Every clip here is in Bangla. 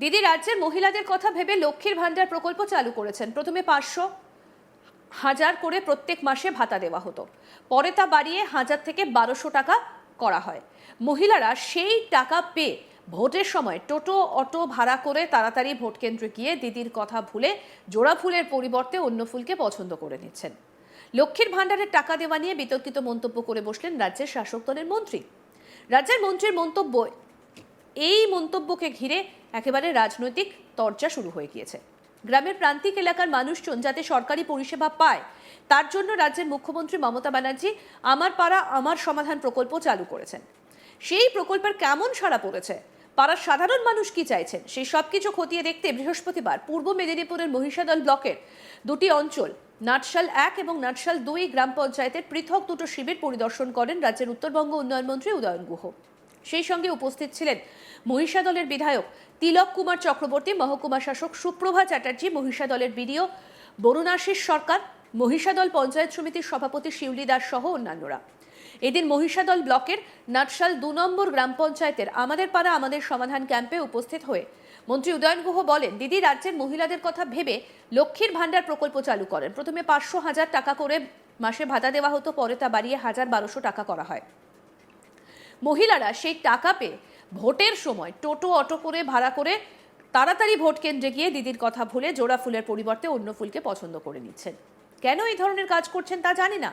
দিদি, রাজ্যের মহিলাদের কথা ভেবে লক্ষ্মীর ভান্ডার প্রকল্প চালু করেছেন। প্রথমে পাঁচশো হাজার করে প্রত্যেক মাসে ভাতা দেওয়া হতো। পরে তা বাড়িয়ে হাজার থেকে বারোশো টাকা করা হয়। মহিলারা সেই টাকা পেয়ে ভোটের সময় টোটো, অটো ভাড়া করে তাড়াতাড়ি ভোট কেন্দ্রে গিয়ে দিদির কথা ভুলে জোড়া ফুলের পরিবর্তে অন্য ফুলকে পছন্দ করে নিচ্ছেন। লক্ষ্মীর ভাণ্ডারের টাকা দেওয়া নিয়ে বিতর্কিত মন্তব্য করে বসলেন রাজ্যের শাসক দলের মন্ত্রী। রাজ্যের মন্ত্রীর মন্তব্য এই মন্তব্যকে ঘিরে একেবারে রাজনৈতিক তর্জা শুরু হয়ে গিয়েছে। গ্রামের প্রান্তিক এলাকার মানুষজন যাতে সরকারি পরিষেবা পায়, তার জন্য রাজ্যের মুখ্যমন্ত্রী মমতা ব্যানার্জি আমার পাড়া, আমার সমাধান প্রকল্প চালু করেছেন। সেই প্রকল্পের কেমন সাড়া পড়েছে? পাড়ার সাধারণ মানুষ কি চাইছেন? সেই সব কিছু খতিয়ে দেখতে বৃহস্পতিবার পূর্ব মেদিনীপুরের মহিষাদল ব্লকের দুটি অঞ্চল, নাটশাল এক এবং নাটশাল দুই গ্রাম পঞ্চায়েতের পৃথক দুটো শিবির পরিদর্শন করেন রাজ্যের উত্তরবঙ্গ উন্নয়ন মন্ত্রী উদয়ন গুহ। সেই সঙ্গে উপস্থিত ছিলেন মহিষাদলের বিধায়ক তিলক কুমার চক্রবর্তী, মহকুমা শাসক সুপ্রভা চ্যাটার্জি মহিষা দলের বিডিও বরুণাশিস সরকার, মহিষাদল পঞ্চায়েত সমিতির সভাপতি শিউলি দাস সহ অন্যান্যরা। এদিন মহিষাদল ব্লকের নাটশাল দু নম্বর গ্রাম পঞ্চায়েতের আমাদের পাড়া আমাদের সমাধান ক্যাম্পে উপস্থিত হয়ে মন্ত্রী উদয়ন গুহ বলেন, দিদি, রাজ্যের মহিলাদের কথা ভেবে লক্ষ্মীর ভাণ্ডার প্রকল্প চালু করেন। প্রথমে পাঁচশো হাজার টাকা করে মাসে ভাতা দেওয়া হতো, পরে তা বাড়িয়ে হাজার বারোশো টাকা করা হয়। মহিলারা সেই টাকা পেয়ে ভোটের সময় টোটো, অটো করে, ভাড়া করে তাড়াতাড়ি ভোট কেন্দ্রে গিয়ে দিদির কথা ভুলে জোড়া ফুলের পরিবর্তে অন্য ফুলকে পছন্দ করে নিচ্ছেন। কেন এই ধরনের কাজ করছেন তা জানি না।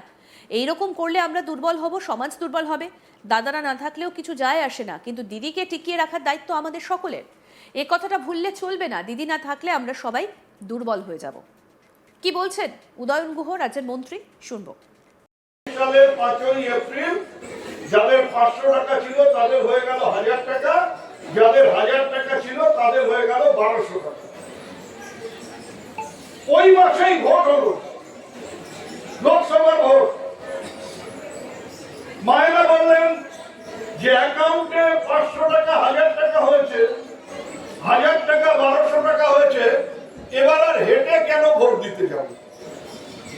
এই রকম করলে আমরা দুর্বল হব, সমাজ দুর্বল হবে। দাদারা না থাকলেও কিছু যায় আসে না, কিন্তু দিদিকে টিকিয়ে রাখার দায়িত্ব আমাদের সকলের। এ কথাটা ভুললে চলবে না, দিদি না থাকলে আমরা সবাই দুর্বল হয়ে যাব। কি বলছেন উদয়ন গুহ, রাজ্যের মন্ত্রী? শুনব। যাদের পাঁচশো টাকা ছিল, তাদের হয়ে গেল হাজার টাকা। যাদের হাজার টাকা ছিল, তাদের হয়ে গেল বারোশো টাকা। ওই মাসেই ভোট হলো। লোকসভার ভোট। মায়েরা বললেন যে অ্যাকাউন্টে পাঁচশো টাকা, হাজার টাকা হয়েছে হাজার টাকা বারোশো টাকা হয়েছে এবার আর হেঁটে কেন ভোট দিতে যাব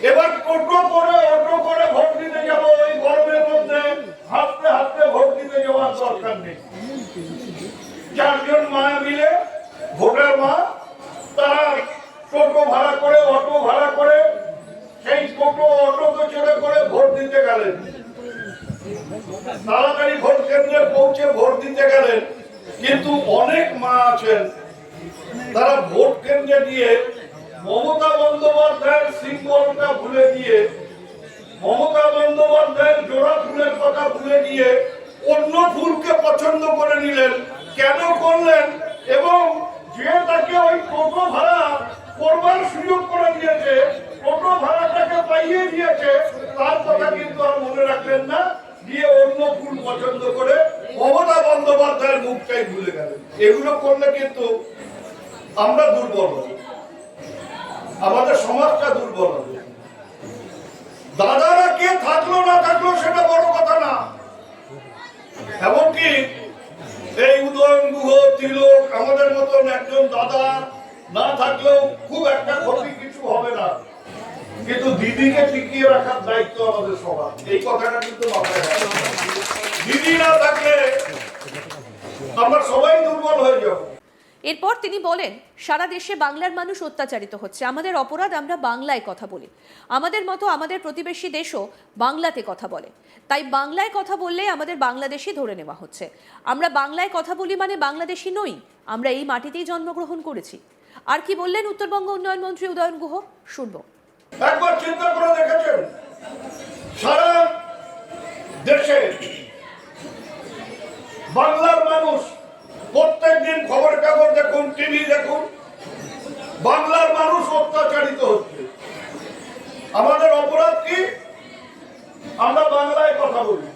এবার টোটো করে অটো করে ভোট দিতে যাব এই গরমের মধ্যে হাঁটতে হাঁটতে ভোট দিতে যাওয়ার দরকার নেই চারজন মা মিলে ভোটার মা তারা টোটো ভাড়া করে, অটো ভাড়া করে, সেই টোটো অটোতে চড়ে করে ভোট দিতে গেলেন। তাড়াতাড়ি ভোট কেন্দ্রে পৌঁছে ভোট দিতে গেলেন। কিন্তু অনেক মা আছেন, তারা ভোট কেন্দ্রে গিয়ে মমতা বন্দ্যোপাধ্যায়ের সিম্বলটা ভুলে গিয়ে, মমতা বন্দ্যোপাধ্যায়ের জোড়া ফুলের কথা ভুলে গিয়ে অন্য ফুলকে পছন্দ করে নিলেন। কেন করলেন? এবং যে তাকে ওই টোটো ভাড়া করবার সুযোগ করে দিয়েছে টোটো ভাড়াটাকে পাইয়ে দিয়েছে, তার কথা কিন্তু আর মনে রাখলেন না দিয়ে অন্য ফুল পছন্দ করে মমতা বন্দ্যোপাধ্যায়ের মুখটাই ভুলে গেলেন। এগুলো করলে কিন্তু আমরা দুর্বল হব। আমাদের সমাজটা দুর্বল হবে। দাদারা কে থাকল না থাকল সেটা বড় কথা না। এমনকি এই উদয়ন গুহ তিলক আমাদের মতন একজন দাদা না থাকলেও খুব একটা ক্ষতি কিছু হবে না। কিন্তু দিদিকে টিকিয়ে রাখার দায়িত্ব আমাদের সবার। এই কথাটা কিন্তু দিদি না থাকলে আমরা সবাই দুর্বল হয়ে যাব। এরপর তিনি বলেন, সারা দেশে বাংলার মানুষ অত্যাচারিত হচ্ছে। আমাদের অপরাধ আমরা বাংলায় কথা বলি। আমাদের মতো আমাদের প্রতিবেশী দেশও বাংলাতে কথা বলে। তাই বাংলায় কথা বললে আমাদের বাংলাদেশি ধরে নেওয়া হচ্ছে। আমরা বাংলায় কথা বলি মানে বাংলাদেশি নই। আমরা এই মাটিতেই জন্মগ্রহণ করেছি। আর কি বললেন উত্তরবঙ্গ উন্নয়ন মন্ত্রী উদয়ন গুহ? শুনব। একবার চিন্তা করে দেখেছেন? সারা দেশে বাংলার মানুষ প্রত্যেক দিন খবর কাগজ দেখুন, টিভি দেখুন, বাংলার মানুষ অত্যাচারিত হচ্ছে। আমাদের অপরাধ কি? আমরা বাংলায় কথা বলি।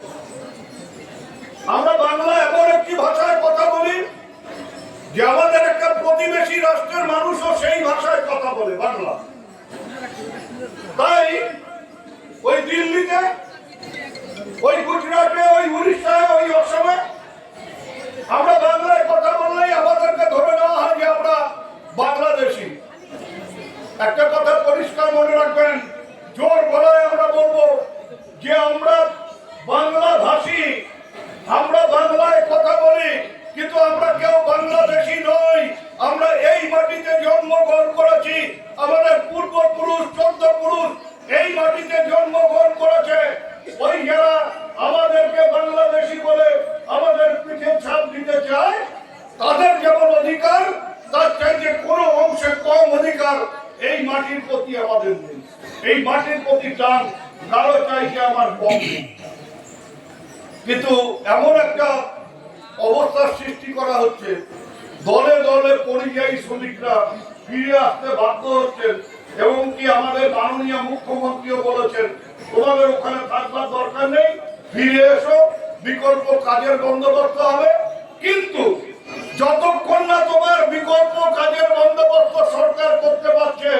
আমরা বাংলা এমন একটি ভাষায় কথা বলি যে আমাদের একটা প্রতিবেশী রাষ্ট্রের মানুষও সেই ভাষায় কথা বলে, বাংলা। তাই ওই দিল্লিতে, ওই গুজরাটে, ওই উড়িষ্যায়, ওই অসমে আমরা বাংলায় কথা বললেই আমাদেরকে ধরে নেওয়া হয় যে আমরা বাংলাদেশি একটা কথা পরিষ্কার মনে রাখবেন জোর গলায় আমরা বলব যে আমরা বাংলা ভাষী আমরা বাংলায় কথা বলি কিন্তু আমরা কেউ বাংলাদেশি নই সরকার এই মাটির প্রতি আমাদের নেই। এই মাটির প্রতি টান কারও চাইছে আমার কম কিন্তু এমন একটা অবস্থার সৃষ্টি করা হচ্ছে, দলে দলে পরিযায়ী শ্রমিকরা ফিরে আসতে বাধ্য হচ্ছেন এবং কি আমাদের মাননীয় মুখ্যমন্ত্রীও বলেছেন, তোমাদের ওখানে থাকবার দরকার নেই, ফিরে এসো, বিকল্প কাজের বন্দোবস্ত হবে। কিন্তু যতক্ষণ না তোমার বিকল্প কাজের বন্দোবস্ত সরকার করতে পারছে,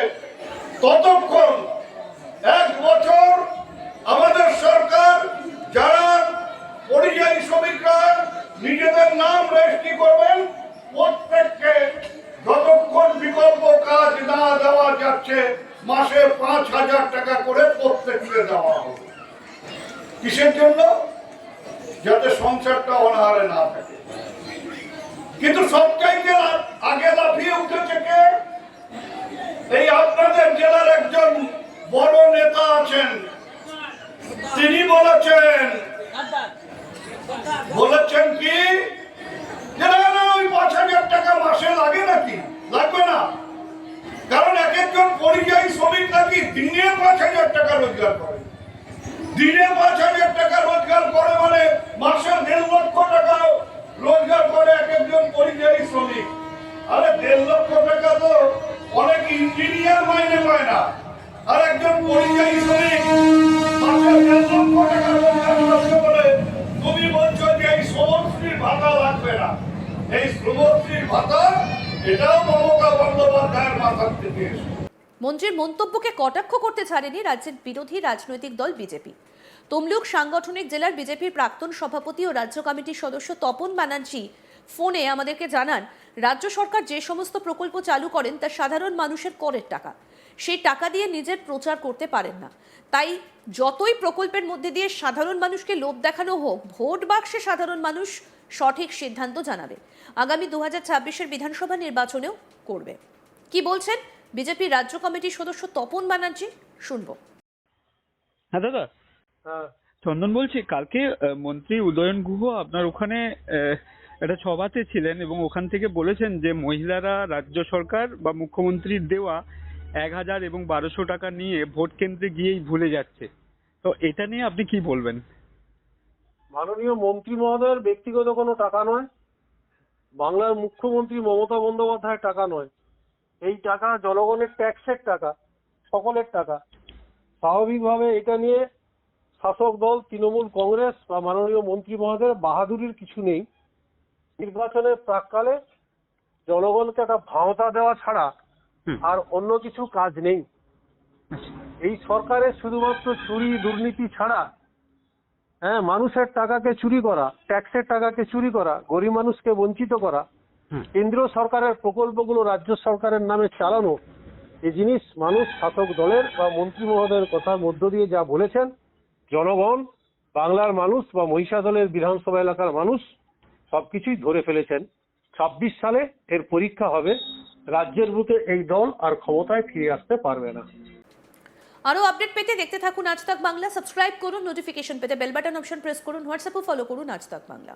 ততক্ষণ এক বছর আমাদের সরকার, যারা পরিযায়ী শ্রমিকরা নিজেদের নাম রেজিস্ট্রি করবেন, প্রত্যেককে যতক্ষণ বিকল্প কাজ না দেওয়া যাচ্ছে, মাসে পাঁচ হাজার টাকা করে প্রত্যেককে দেওয়া হবে। কিসের জন্য? যাতে সংসারটা অনাহারে না থাকে। কিন্তু সবচাইতে আগে লাফিয়ে উঠেছে কে? এই আপনাদের জেলার একজন বড় নেতা আছেন। তিনি বলেছেন বলেছেন কি? ওই পাঁচ হাজার টাকা মাসে লাগে নাকি? লাগবে না। কারণ এক একজন পরিযায়ী শ্রমিক নাকি দিনে পাঁচ হাজার টাকা রোজগার করে। দিনে পাঁচ হাজার টাকা রোজগার করে মানে মাসে দেড় লক্ষ টাকা ইঞ্জিনিয়ার মাইনে পায় না। আর একজন পরিযায়ী শ্রমিক তুমি বলছো যে এই শ্রমশ্রীর ভাতা লাগবে না। এই শ্রমশ্রীর ভাতা, এটাও মমতা বন্দ্যোপাধ্যায়ের মাথার থেকে মন্ত্রীর মন্তব্যকে কটাক্ষ করতে ছাড়েনি রাজ্যের বিরোধী রাজনৈতিক দল বিজেপি। তমলুক সাংগঠনিক জেলার বিজেপির প্রাক্তন সভাপতি ও রাজ্য কমিটির সদস্য তপন ব্যানার্জি ফোনে আমাদেরকে জানান রাজ্য সরকার যে সমস্ত প্রকল্প চালু করেন তা সাধারণ মানুষের করের টাকা। সেই টাকা দিয়ে নিজের প্রচার করতে পারেন না। তাই যতই প্রকল্পের মধ্যে দিয়ে সাধারণ মানুষকে লোভ দেখানো হোক ভোট বাক্সে সাধারণ মানুষ সঠিক সিদ্ধান্ত জানাবে। আগামী দু হাজার ছাব্বিশের বিধানসভা নির্বাচনেও করবে। কি বলছেন বিজেপির রাজ্য কমিটির সদস্য তপন ব্যানার্জি শুনব। হ্যাঁ দাদা। হ্যাঁ। চন্দন বলছি কালকে মন্ত্রী উদয়ন গুহ আপনার ওখানে একটা সভাতে ছিলেন এবং ওখান থেকে বলেছেন যে মহিলারা রাজ্য সরকার বা মুখ্যমন্ত্রীর দেওয়া এক হাজার এবং বারোশো টাকা নিয়ে ভোট কেন্দ্রে গিয়েই ভুলে যাচ্ছে। তো এটা নিয়ে আপনি কি বলবেন? মাননীয় মন্ত্রী মহোদয়ের ব্যক্তিগত কোনো টাকা নয়। বাংলার মুখ্যমন্ত্রী মমতা বন্দ্যোপাধ্যায়ের টাকা নয়। এই টাকা জনগণের ট্যাক্সের টাকা, সকলের টাকা। স্বাভাবিকভাবে এটা নিয়ে শাসক দল, তৃণমূল কংগ্রেস বা মাননীয় মন্ত্রী মহোদয়ের বাহাদুরির কিছু নেই। নির্বাচনের প্রাককালে জনগণকে একটা ভাওতা দেওয়া ছাড়া আর অন্য কিছু কাজ নেই। এই সরকারের শুধুমাত্র চুরি দুর্নীতি ছাড়া হ্যাঁ মানুষের টাকাকে চুরি করা ট্যাক্সের টাকাকে চুরি করা গরিব মানুষকে বঞ্চিত করা কেন্দ্রীয় সরকারের প্রকল্পগুলো রাজ্য সরকারের নামে চালানো এই জিনিস মানুষ শাসক দলের বা মন্ত্রী মহোদয়ের কথার মধ্য দিয়ে যা বলেছেন জনগণ বাংলার মানুষ বা মহিষাদলের বিধানসভা এলাকার মানুষ সবকিছুই ধরে ফেলেছেন। ছাব্বিশ সালে এর পরীক্ষা হবে, রাজ্যের বুকে এই দল আর ক্ষমতায় ফিরে আসতে পারবে না। আরও আপডেট পেতে দেখতে থাকুন আজ তাক বাংলা। সাবস্ক্রাইব করুন, নোটিফিকেশন পেতে বেল বাটন অপশন প্রেস করুন, হোয়াটসঅ্যাপও ফলো করুন আজ তাক বাংলা।